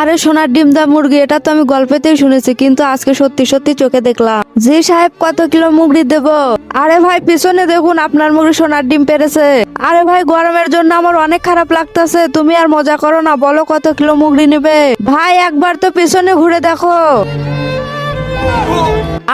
আরে সোনার ডিম দা মুরগি, এটা তো আমি গল্পেতেই শুনেছি, কিন্তু আজকে সত্যি সত্যি চোখে দেখলাম। জি সাহেব, কত কিলো মুগড়ি দেব? আরে ভাই, পিছনে দেখুন, আপনার মুরগি সোনার ডিম পেরেছে। আরে ভাই, গরমের জন্য আমার অনেক খারাপ লাগতেছে, তুমি আর মজা করো না, বলো কত কিলো মুগড়ি নেবে? ভাই, একবার তো পিছনে ঘুরে দেখো।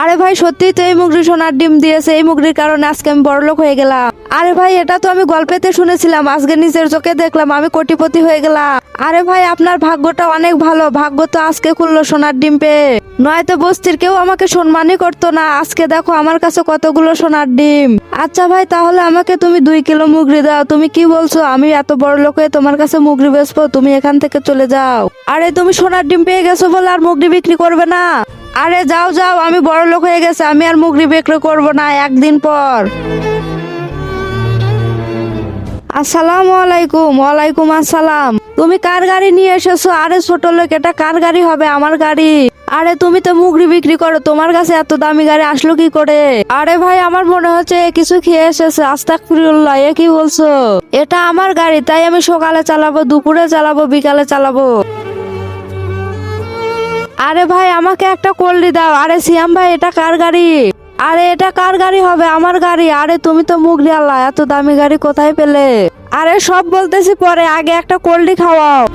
আরে ভাই সত্যি তো এই মুগরি সোনার ডিম দিয়েছে। এই মুগরির কারণে আজকে আমি বড়লোক হয়ে গেলাম। আরে ভাই, এটা তো আমি গল্পেতে শুনেছিলাম। আজকে নিজের চোখে দেখলাম, আমি কোটিপতি হয়ে গেলাম। আরে ভাই, আপনার ভাগ্যটা অনেক ভালো। ভাগ্য তো আজকে খুললো সোনার ডিম পেয়ে। নয়তো বস্তির কেউ আমাকে সম্মানই করতো না। আজকে দেখো, আমার কাছে কতগুলো সোনার ডিম। আচ্ছা ভাই, তাহলে আমাকে তুমি দুই কিলো মুগরি দাও। তুমি কি বলছো? আমি এত বড় লোক হয়ে তোমার কাছে মুগরি বেচবো, তুমি এখান থেকে চলে যাও। আরে, তুমি সোনার ডিম পেয়ে গেছো বলে আর মুগরি বিক্রি করবে না? আরে যাও যাও, আমি বড় লোক হয়ে গেছে, আমি আর মুগরি বিক্রি করব না একদিন পর। আসসালামু আলাইকুম, ওয়ালাইকুম আসসালাম। তুমি কার গাড়ি নিয়ে এসেছ? আরে ছোট লোক, এটা কার গাড়ি হবে? আমার গাড়ি। আরে তুমি তো মুগরি বিক্রি করো, তোমার কাছে এত দামি গাড়ি আসলো কি করে? আরে ভাই, আমার মনে হচ্ছে কিছু খেয়ে এসেছে। আস্তাক ফিরুল্লাহ এ কি বলছো? এটা আমার গাড়ি, তাই আমি সকালে চালাবো, দুপুরে চালাবো, বিকালে চালাবো। আরে ভাই, আমাকে একটা কল্লি দাও। আরে সিয়াম ভাই, এটা কার গাড়ি? আরে, এটা কার গাড়ি হবে? আমার গাড়ি। আরে, তুমি তো মুগলি আল্লাহ, এত দামি গাড়ি কোথায় পেলে? আরে, সব বলতেছি পরে, আগে একটা কোল্ডি খাওয়াও।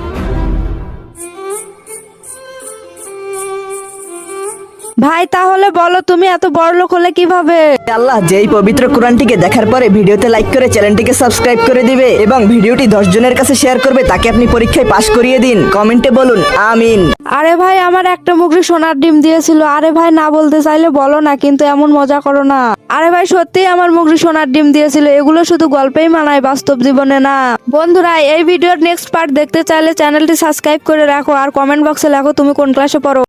ভাই তাহলে বলো তুমি এত বড় লোক হলে কীভাবে? আল্লাহ যেই পবিত্র কোরআনটিকে দেখার পরে ভিডিওতে লাইক করে চ্যানেলটিকে সাবস্ক্রাইব করে দিবে এবং ভিডিওটি দশ জনের কাছে শেয়ার করবে তাকে আপনি পরীক্ষায় পাশ করিয়ে দিন। কমেন্টে বলুন আমিন। আরে ভাই আমার একটা মুগরি সোনার ডিম দিয়েছিল। আরে ভাই না বলতে চাইলে বলো না কিন্তু এমন মজা করো না। আরে ভাই সত্যিই আমার মুগরি সোনার ডিম দিয়েছিল। এগুলো শুধু গল্পেই মানায় বাস্তব জীবনে না। বন্ধুরা এই ভিডিওর নেক্সট পার্ট দেখতে চাইলে চ্যানেলটি সাবস্ক্রাইব করে রাখো আর কমেন্ট বক্সে লেখো তুমি কোন ক্লাসে পড়ো।